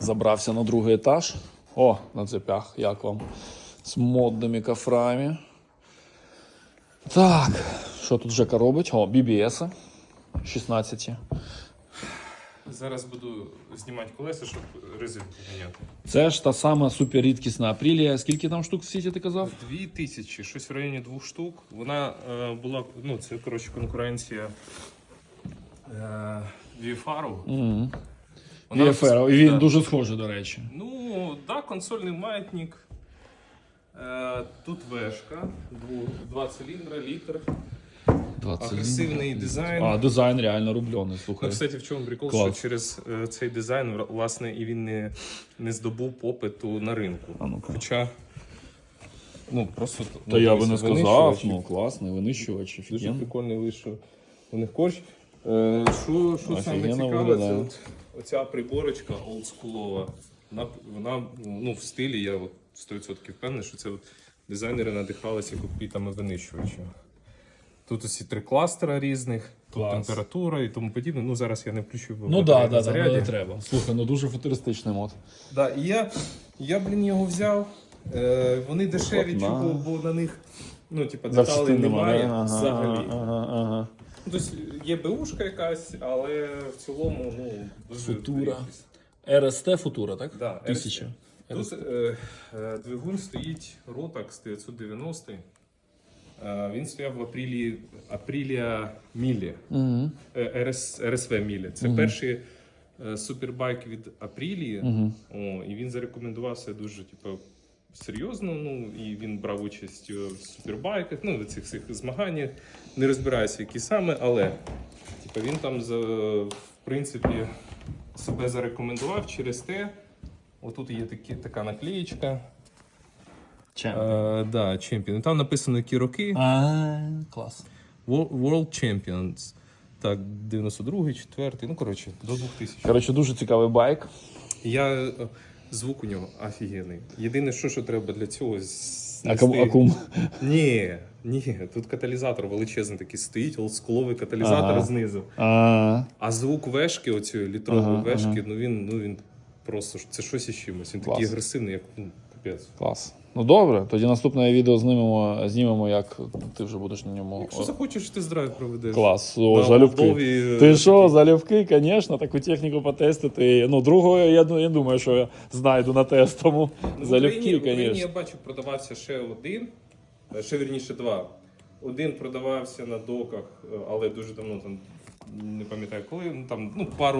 Забрався на другий етаж. О, на цепях, як вам? З модними кофрами. Так, що тут Жека робить? О, BBS 16. Зараз буду знімати колеса, щоб резинку міняти. Це ж та сама суперрідкісна апрілія. Скільки там штук в світі ти казав? Дві тисячі, щось в районі двох штук. Вона е, була, ну це коротше конкуренція е, VFR. Угу. Вона- VFR. І він Да. дуже схожий, до речі. Ну, так, да, консольний маятник. Е, тут вешка, два циліндра, літр. Агресивний дизайн. А, дизайн реально рублений, Ну, кстати, в чому прикол, Клас. що через е, цей дизайн, власне, і він не, не здобув попиту на ринку. А ну-ка. Хоча, ну, просто... Та ну, я би не сказав, ну класний винищувач, Дуже офігенно. прикольний вийшов у них корч. Е, що що саме цікаве, це от, оця приборочка олдскулова. Вона, вона ну, в стилі, я от 100% впевнений, що це от дизайнери надихалися кокпітами винищувачів. Тут усі три кластера різних, тут Клас. температура і тому подібне. Ну зараз я не включу Ну так, на да, да, заряді. не треба. Слухай, ну дуже футуристичний мод. Да, і я, я, блін, його взяв. Е, вони дешеві, чого, бо на них ну, типа, Запчастин деталей немає Ага, взагалі. Ага, ага. Ну, Тобто є БУшка якась, але в цілому, ну, дуже Футура. РСТ Футура, так? Да, Тисяча. Тут е, е, двигун стоїть Rotax 990. Е, він стояв в апрілі, апрілія Мілі. Угу. Е, РС, РСВ Мілі. Це перший е, супербайк від Апрілії. О, і він зарекомендувався дуже, типу, серйозно. Ну і він брав участь е, в супербайках, ну, в цих всіх змаганнях. Не розбираюся, які саме, але типу, він там за, в принципі себе зарекомендував через те. Отут є такі, така наклеєчка. Е, да. Там написано які роки. А, клас. World Champions. Так, 92-й, 4-й, ну коротше, до 2000. Коротше, дуже цікавий байк. Я звук у нього офігенний. Єдине, що, що треба для цього знести- акум. Ні, ні, тут каталізатор величезний такий стоїть, олдскуловий каталізатор Ага. знизу. А, А звук вешки, оцієї літрової Ага, вешки, ага. ну він, ну він просто це щось із чимось. Він Клас. такий агресивний, як ну, капець. клас. Ну добре, тоді наступне відео знімемо, знімемо, як ти вже будеш на ньому. Якщо захочеш, ти драйв проведеш. Клас, о, На залюбки. Молдові, Ти е, що, залюбки, звісно, таку техніку потестити. Ну, другого, я, я думаю, що я знайду на тест, тому Ну, залюбки, Україні я бачу, продавався ще один, е, ще вірніше два. Один продавався на доках, е, але дуже давно там не пам'ятаю коли. Ну там ну пару